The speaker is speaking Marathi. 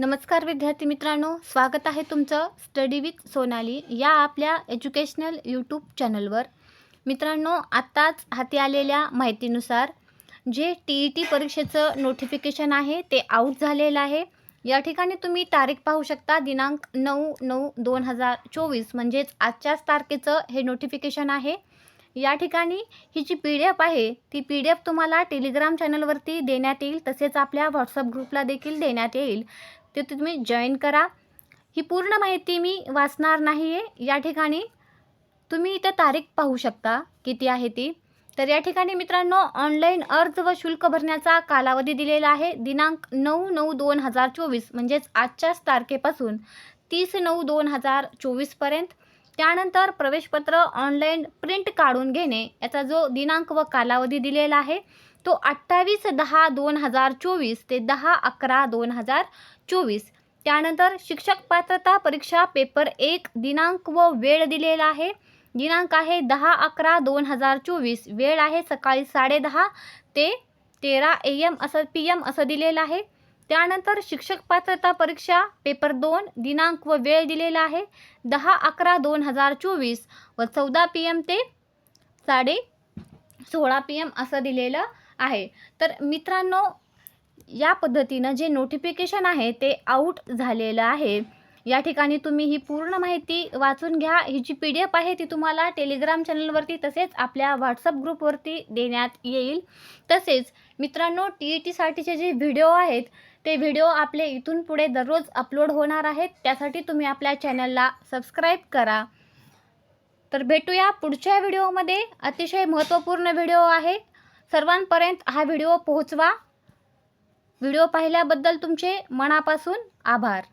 नमस्कार विद्यार्थी मित्रांनो स्वागत आहे तुमचं स्टडी विथ सोनाली या आपल्या एज्युकेशनल यूट्यूब चॅनलवर मित्रांनो आत्ताच हाती आलेल्या माहितीनुसार जे टी ई टी परीक्षेचं नोटिफिकेशन आहे ते आऊट झालेलं आहे. या ठिकाणी तुम्ही तारीख पाहू शकता दिनांक नऊ नऊ दोन हजार चोवीस म्हणजेच आजच्याच तारखेचं हे नोटिफिकेशन आहे. या ठिकाणी ही जी पी डी एफ आहे ती पी डी एफ तुम्हाला टेलिग्राम चॅनलवरती देण्यात येईल तसेच आपल्या व्हॉट्सअप ग्रुपला देखील देण्यात येईल. ते तुम्ही जॉईन करा. ही पूर्ण माहिती मी वाचणार नाही आहे या ठिकाणी तुम्ही इथं तारीख पाहू शकता किती आहे ती. तर या ठिकाणी मित्रांनो ऑनलाईन अर्ज व शुल्क भरण्याचा कालावधी दिलेला आहे. दिनांक नऊ नऊ दोन हजार चोवीस म्हणजेच आजच्याच तारखेपासून तीस नऊ दोन हजार चोवीसपर्यंत त्यानंतर प्रवेशपत्र ऑनलाईन प्रिंट काढून घेणे याचा जो दिनांक व कालावधी दिलेला आहे तो अठ्ठावीस दहा दोन हजार चोवीस ते दहा अकरा दोन हजार चोवीस. त्यानंतर शिक्षक पात्रता परीक्षा पेपर एक दिनांक व वेळ दिलेला आहे. दिनांक आहे दहा अकरा दोन हजार चोवीस. वेळ आहे सकाळी साडेदहा ते तेरा ए एम असं पी एम असं दिलेलं आहे. त्यानंतर शिक्षक पात्रता परीक्षा पेपर दोन दिनांक व वेळ दिलेला आहे. दहा अकरा दोन हजार चोवीस व चौदा पी एम ते साडे सोळा पी एम असं दिलेलं आहे. तर मित्रांनो या पद्धतीनं जे नोटिफिकेशन आहे ते आऊट झालेलं आहे. या ठिकाणी तुम्ही ही पूर्ण माहिती वाचून घ्या. ही जी पी डी एफ आहे ती तुम्हाला टेलिग्राम चॅनलवरती तसेच आपल्या व्हॉट्सअप ग्रुपवरती देण्यात येईल. तसेच मित्रांनो टी ई टीसाठीचे जे व्हिडिओ आहेत ते व्हिडिओ आपले इथून पुढे दररोज अपलोड होणार आहेत. त्यासाठी तुम्ही आपल्या चॅनलला सबस्क्राईब करा. तर भेटूया पुढच्या व्हिडिओमध्ये अतिशय महत्त्वपूर्ण व्हिडिओ आहे. सर्वांपर्यंत हा व्हिडिओ पोहोचवा. व्हिडिओ पाहिल्याबद्दल तुमचे मनापासून आभार.